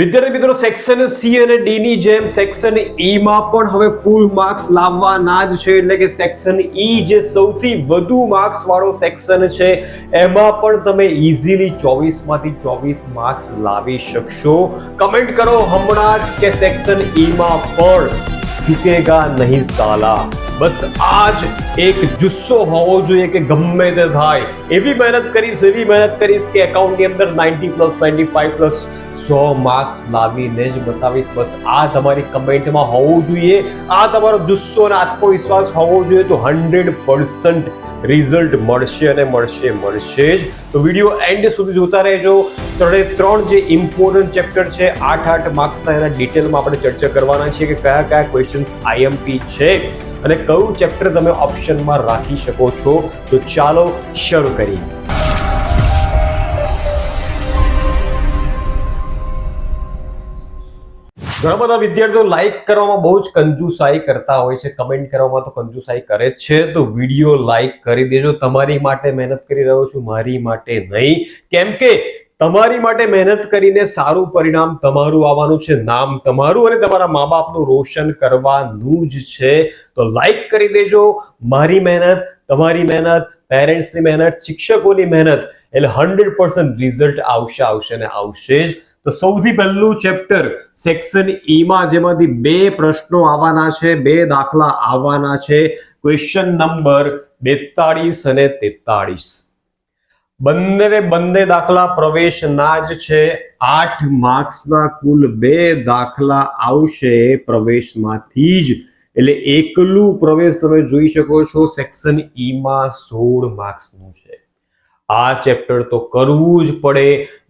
વિદ્યાર્થી મિત્રો section C અને ડી ની જેમ સેક્શન ઈ માં પણ હવે ફૂલ માર્ક્સ લાવવાના જ છે. એટલે કે સેક્શન ઈ જે સૌથી વધુ માર્ક્સ વાળો સેક્શન છે, એમાં પણ તમે ઇઝીલી ચોવીસમાંથી ચોવીસ માર્ક્સ લાવી શકશો. કમેન્ટ કરો હમણાં જ કે સેક્શન ઈ માં પણ ચૂકેગા નહીં સાલા. બસ આજ એક જુસ્સો હોવો જોઈએ કે ગમે તે થાય. એવી મહેનત કરીશ, એવી મહેનત કરીશ કે એકાઉન્ટની અંદર ninety plus ninety five plus સો માર્ક્સ લાવીને જ બતાવીશ. બસ આ તમારી કમેન્ટમાં હોવું જોઈએ. આ તમારો જુસ્સો અને આત્મવિશ્વાસ હોવો જોઈએ તો હંડ્રેડ પર્સન્ટ રિઝલ્ટ મળશે અને મળશે મળશે જ. તો વીડિયો એન્ડ સુધી જોતા રહેજો. ત્રણે ત્રણ જે ઇમ્પોર્ટન્ટ ચેપ્ટર છે, આઠ આઠ માર્ક્સના એના ડિટેલમાં આપણે ચર્ચા કરવાના છીએ કે કયા કયા ક્વેશ્ચન્સ આઈએમપી છે અને કયું ચેપ્ટર તમે ઓપ્શનમાં રાખી શકો છો. તો ચાલો શરૂ કરીએ. ઘણા બધા વિદ્યાર્થીઓ લાઈક કરવામાં બહુ જ કંજુસાઈ કરતા હોય છે કમેન્ટ કરવામાં તો કંજુસાઈ કરે જ છે. તો વીડિયો લાઈક કરી દેજો. તમારી માટે મહેનત કરી રહ્યો છું, મારી માટે નહીં. કેમ કે તમારી માટે મહેનત કરીને સારું પરિણામ તમારું આવવાનું છે, નામ તમારું અને તમારા મા બાપનું રોશન કરવાનું જ છે. તો લાઈક કરી દેજો. મારી મહેનત, તમારી મહેનત પેરેન્ટ્સની મહેનત, શિક્ષકોની મહેનત, એટલે હંડ્રેડ પર્સન્ટ રિઝલ્ટ આવશે આવશે ને આવશે જ. તો સૌથી પહેલું ચેપ્ટર સેક્શન ઈમાં જેમાંથી બે પ્રશ્નો આવવાના છે, બે દાખલા આવવાના છે. ક્વેશ્ચન નંબર બેતાળીસ અને તેતાળીસ. બંને બંને દાખલા પ્રવેશના જ છે. આઠ માર્ક્સના કુલ બે દાખલા આવશે પ્રવેશમાંથી જ. એટલે એકલું પ્રવેશ તમે જોઈ શકો છો. સેક્શન ઈમાં સોળ માર્ક્સનું છે. આ ચેપ્ટર તો કરવું જ પડે.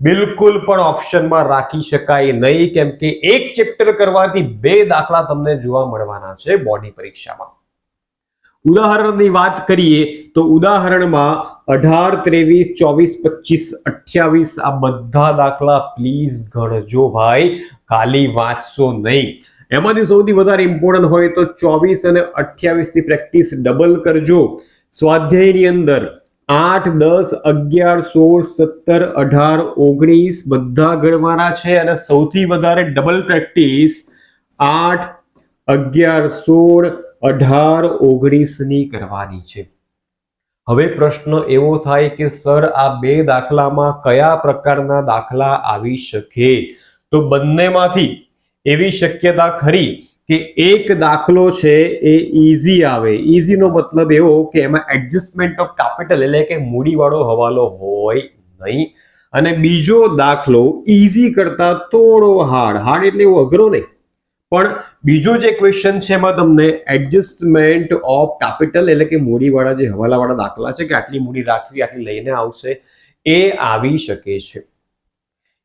બિલકુલ પણ ઓપ્શનમાં રાખી શકાય નહીં, કેમ કે એક ચેપ્ટર કરવાથી બે દાખલા તમને જોવા મળવાના છે બોર્ડની પરીક્ષામાં. ઉદાહરણની વાત કરીએ તો ઉદાહરણમાં અઢાર, ત્રેવીસ, ચોવીસ, પચીસ, અઠ્યાવીસ આ બધા દાખલા પ્લીઝ ગણજો ભાઈ, ખાલી વાંચશો નહીં. એમાંથી સૌથી વધારે ઇમ્પોર્ટન્ટ હોય તો ચોવીસ અને અઠ્યાવીસની પ્રેક્ટિસ ડબલ કરજો. સ્વાધ્યાયની અંદર આઠ, દસ, અગિયાર, સોળ, સત્તર, અઢાર, ઓગણીસ બધા ગણવાના છે અને સૌથી વધારે ડબલ પ્રેક્ટિસ આઠ, અગિયાર, સોળ, અઢાર, ઓગણીસની કરવાની છે. હવે પ્રશ્ન એવો થાય કે સર, આ બે દાખલામાં કયા પ્રકારના દાખલા આવી શકે? તો બંનેમાંથી એવી શક્યતા ખરી કે એક દાખલો છે એ ઈઝી આવે. ઈઝીનો મતલબ એવો કે એમાં એડજસ્ટમેન્ટ ઓફ કેપિટલ એટલે કે મૂડીવાળો હવાલો હોય નહીં. અને બીજો દાખલો ઈઝી કરતા થોડો હાર્ડ હાર્ડ એટલે એવો અઘરો નહીં. પણ બીજો જે ક્વેશ્ચન છે એમાં તમને એડજસ્ટમેન્ટ ઓફ કેપિટલ એટલે કે મૂડીવાળા જે હવાલાવાળા દાખલા છે કે આટલી મૂડી રાખવી, આટલી લઈને આવશે, એ આવી શકે છે.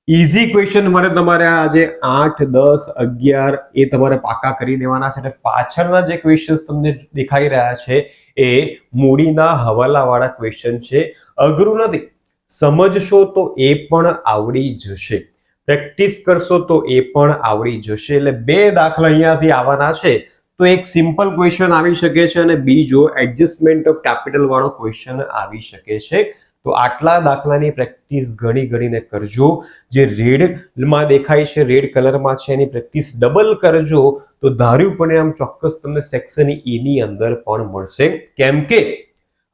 ઇઝી ક્વેશ્ચન મારે તમારે આજે આઠ, દસ, અગિયાર એ તમારે પાકા કરી દેવાના છે. અને પાછળના જે ક્વેશ્ચન્સ તમને દેખાઈ રહ્યા છે એ મૂડીના હવાલાવાળા ક્વેશ્ચન છે. અઘરું નથી. સમજશો તો એ પણ આવડી જશે. પ્રેક્ટિસ કરશો તો એ પણ આવડી જશે. એટલે બે દાખલા અહીંયાથી આવવાના છે. તો એક સિમ્પલ ક્વેશ્ચન આવી શકે છે અને બીજો એડજસ્ટમેન્ટ ઓફ કેપિટલ વાળો ક્વેશ્ચન આવી શકે છે. તો આટલા દાખલાની પ્રેક્ટિસ ઘણી ઘણીને કરજો. જે રેડમાં દેખાય છે, રેડ કલરમાં છે, એની પ્રેક્ટિસ ડબલ કરજો તો ધાર્યું પરિણામ ચોક્કસ તમને સેક્શન ઈ ની અંદર પણ મળશે. કેમ કે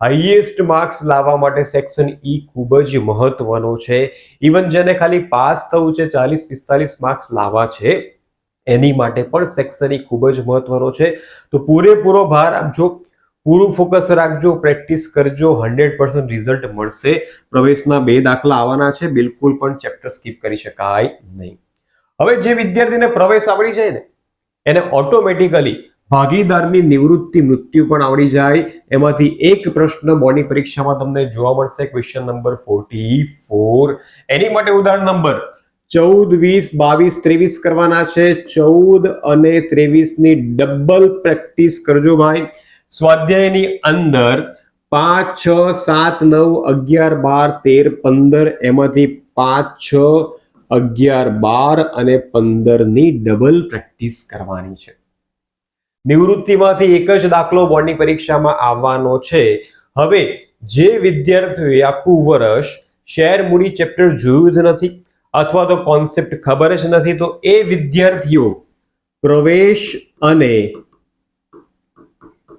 હાઈએસ્ટ માર્ક્સ લાવવા માટે સેક્શન ઈ ખૂબ જ મહત્વનો છે. ઇવન જેને ખાલી પાસ થવું છે, ચાલીસ, પિસ્તાલીસ માર્ક્સ લાવવા છે, એની માટે પણ સેક્શન ઈ ખૂબ જ મહત્વનો છે. તો પૂરેપૂરો ભાર આપજો પૂરું ફોકસ રાખજો પ્રેક્ટિસ કરજો હંડ્રેડ પર્સન્ટ રિઝલ્ટ મળશે. પ્રવેશના બે દાખલા આવવાના છે, બિલકુલ પણ ચેપ્ટર સ્કીપ કરી શકાય નહીં. હવે જે વિદ્યાર્થીને પ્રવેશ આવડી જાય ને, એને ઓટોમેટિકલી ભાગીદારની નિવૃત્તિ મૃત્યુ પણ આવડી જાય. એમાંથી એક પ્રશ્ન બોર્ડની પરીક્ષામાં તમને જોવા મળશે ક્વેશ્ચન નંબર ફોર્ટી ફોર એની માટે ઉદાહરણ નંબર ચૌદ, વીસ, બાવીસ, ત્રેવીસ કરવાના છે. ચૌદ અને ત્રેવીસની ડબલ પ્રેક્ટિસ કરજો ભાઈ. સ્વાધ્યાયની અંદર પાંચ, છ, સાત, નવ, અગિયાર, બાર, તેર, પંદર, એમાંથી પાંચ, છ, અગિયાર, બાર અને પંદરની ડબલ પ્રેક્ટિસ કરવાની છે. નિવૃત્તિમાંથી એક જ દાખલો બોર્ડની પરીક્ષામાં આવવાનો છે. હવે જે વિદ્યાર્થીઓએ આખું વર્ષ શેર મૂડી ચેપ્ટર જોયું જ નથી અથવા તો કોન્સેપ્ટ ખબર જ નથી, તો એ વિદ્યાર્થીઓ પ્રવેશ અને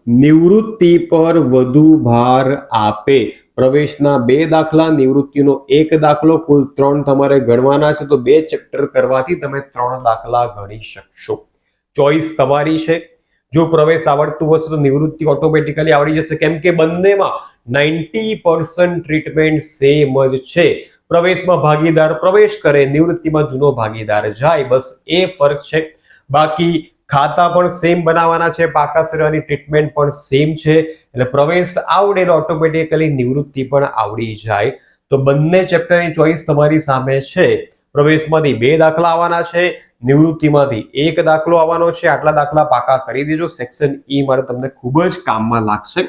નિવૃત્તિ પર વધુ ભાર આપે. પ્રવેશના બે દાખલા, નિવૃત્તિનો એક દાખલો, કુલ ત્રણ તમારે ગણવાના છે, તો બે ચેપ્ટર કરવાથી તમે ત્રણ દાખલા ગણી શકશો. ચોઈસ તમારી છે. જો પ્રવેશ આવડતું હશે, તો નિવૃત્તિ ઓટોમેટિકલી આવડી જશે. કેમ કે બંનેમાં નાઇન્ટી પર્સન્ટ ટ્રીટમેન્ટ સેમ જ છે. પ્રવેશમાં ભાગીદાર પ્રવેશ કરે, નિવૃત્તિમાં જૂનો ભાગીદાર જાય. બસ એ ફરક છે. બાકી ખાતા પણ સેમ બનાવવાના છે પાકા સેવાની ટ્રીટમેન્ટ પણ સેમ છે, એટલે પ્રવેશ આવડે એટલે ઓટોમેટિકલી નિવૃત્તિ પણ આવડી જાય. તો બંને ચેપ્ટરની ચોઈસ તમારી સામે છે. પ્રવેશમાંથી બે દાખલા આવવાના છે, નિવૃત્તિમાંથી એક દાખલો આવવાનો છે, આટલા દાખલા પાકા કરી દેજો. સેક્શન ઈ મારે તમને ખૂબ જ કામમાં લાગશે.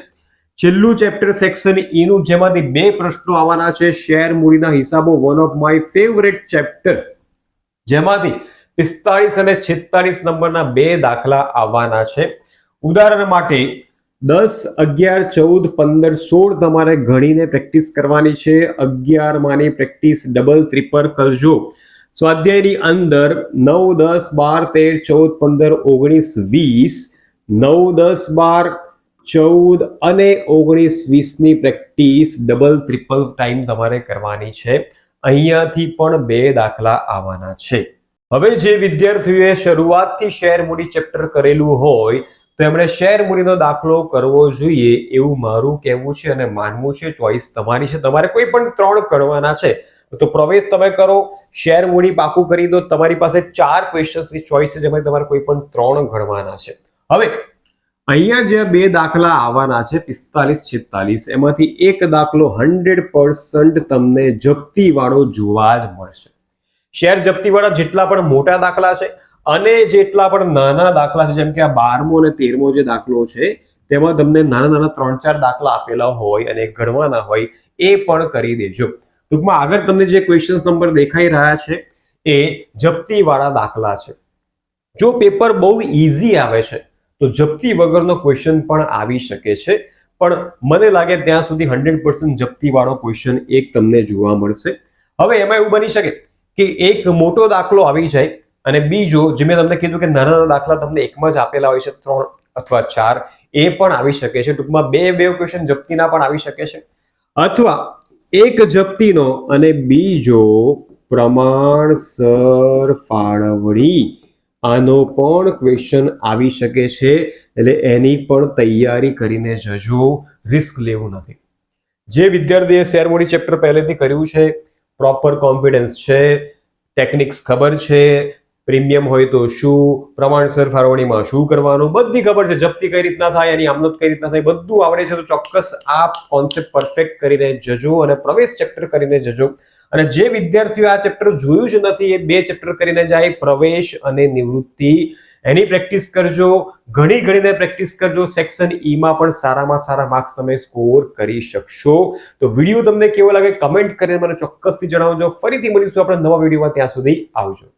છેલ્લું ચેપ્ટર સેક્શન ઈ નું જેમાંથી બે પ્રશ્નો આવવાના છે શેર મૂડીના હિસાબો one of my favourite chapter જેમાંથી પિસ્તાળીસ અને છેતાળીસ નંબરના બે દાખલા આવવાના છે. ઉદાહરણ માટે દસ, અગિયાર, ચૌદ, પંદર, સોળ તમારે ગણીને પ્રેક્ટિસ કરવાની છે. અગિયારમાંની પ્રેક્ટિસ ડબલ ત્રિપલ કરજો. સ્વાધ્યાયની અંદર નવ, દસ, બાર, તેર, ચૌદ, પંદર, ઓગણીસ, વીસ, નવ, દસ, બાર, ચૌદ અને ઓગણીસ, વીસની પ્રેક્ટિસ ડબલ ત્રિપલ ટાઈમ તમારે કરવાની છે. અહીંયાથી પણ બે દાખલા આવવાના છે. હવે જે વિદ્યાર્થીઓએ શરૂઆતથી શેર મૂડી ચેપ્ટર કરેલું હોય, તો એમણે શેર મૂડીનો દાખલો કરવો જોઈએ એવું મારું કહેવું છે અને માનવું છે. ચોઈસ તમારી છે. તમારે કોઈ પણ ત્રણ કરવાના છે, તો પ્રવેશ તમે કરો. શેર મૂડી પાકું કરી દો. તમારી પાસે ચાર ક્વેશ્ચન્સની ચોઈસ છે જેમાં તમારે કોઈ પણ ત્રણ ગણવાના છે. હવે, અહીંયા જે બે દાખલા આવવાના છે, પિસ્તાલીસ છેતાલીસ, એમાંથી એક દાખલો હંડ્રેડ પર્સન્ટ તમને જપ્તી વાળો જોવા જ મળશે. શેર જપ્તીવાળા જેટલા પણ મોટા દાખલા છે અને જેટલા પણ નાના દાખલા છે, જેમ કે આ બારમો અને તેરમો જે દાખલો છે, તેમાં તમને નાના નાના ત્રણ ચાર દાખલા આપેલા હોય અને ગણવાના હોય એ પણ કરી દેજો. ટૂંકમાં આગળ તમને જે ક્વેશ્ચન્સ નંબર દેખાઈ રહ્યા છે, એ જપ્તીવાળા દાખલા છે. જો પેપર બહુ ઇઝી આવે છે, તો જપ્તી વગરનો ક્વેશ્ચન પણ આવી શકે છે, પણ મને લાગે ત્યાં સુધી હંડ્રેડ પર્સન્ટ જપ્તીવાળો ક્વેશ્ચન એક તમને જોવા મળશે. હવે એમાં એવું બની શકે કે એક મોટો દાખલો આવી જાય અને બીજો જે મેં તમને કીધું કે નાના નાના દાખલા તમને એકમાં જ આપેલા હોય છે, ત્રણ અથવા ચાર, એ પણ આવી શકે છે. ટૂંકમાં બે બે ક્વેશ્ચન જપ્તીના પણ આવી શકે છે. અથવા એક જપ્તીનો અને બીજો પ્રમાણસર ફાળવણી, આનો પણ ક્વેશ્ચન આવી શકે છે. એટલે એની પણ તૈયારી કરીને જજો રિસ્ક લેવું નથી. જે વિદ્યાર્થીએ શેર મૂડી ચેપ્ટર પહેલેથી કર્યું છે પ્રોપર કોન્ફિડન્સ છે ટેકનિક્સ ખબર છે પ્રીમિયમ હોય તો શું પ્રમાણસર ફાળવણીમાં શું કરવાનું, બધી ખબર છે, જપ્તી કઈ રીતના થાય, એની આમલત કઈ રીતના થાય, બધું આવડે છે, તો ચોક્કસ આ કોન્સેપ્ટ પરફેક્ટ કરીને જજો અને પ્રવેશ ચેપ્ટર કરીને જજો. અને જે વિદ્યાર્થીઓ આ ચેપ્ટર જોયું જ નથી, એ બે ચેપ્ટર કરીને જાય, પ્રવેશ અને નિવૃત્તિ. એની પ્રેક્ટિસ કરજો. ઘણી ઘણીને પ્રેક્ટિસ કરજો. સેક્શન ઈમાં પણ સારામાં સારા માર્ક્સ તમે સ્કોર કરી શકશો. તો વીડિયો તમને કેવો લાગે કમેન્ટ કરીને મને ચોક્કસથી જણાવજો. ફરીથી મળીશું આપણે નવા વિડીયોમાં. ત્યાં સુધી આવજો.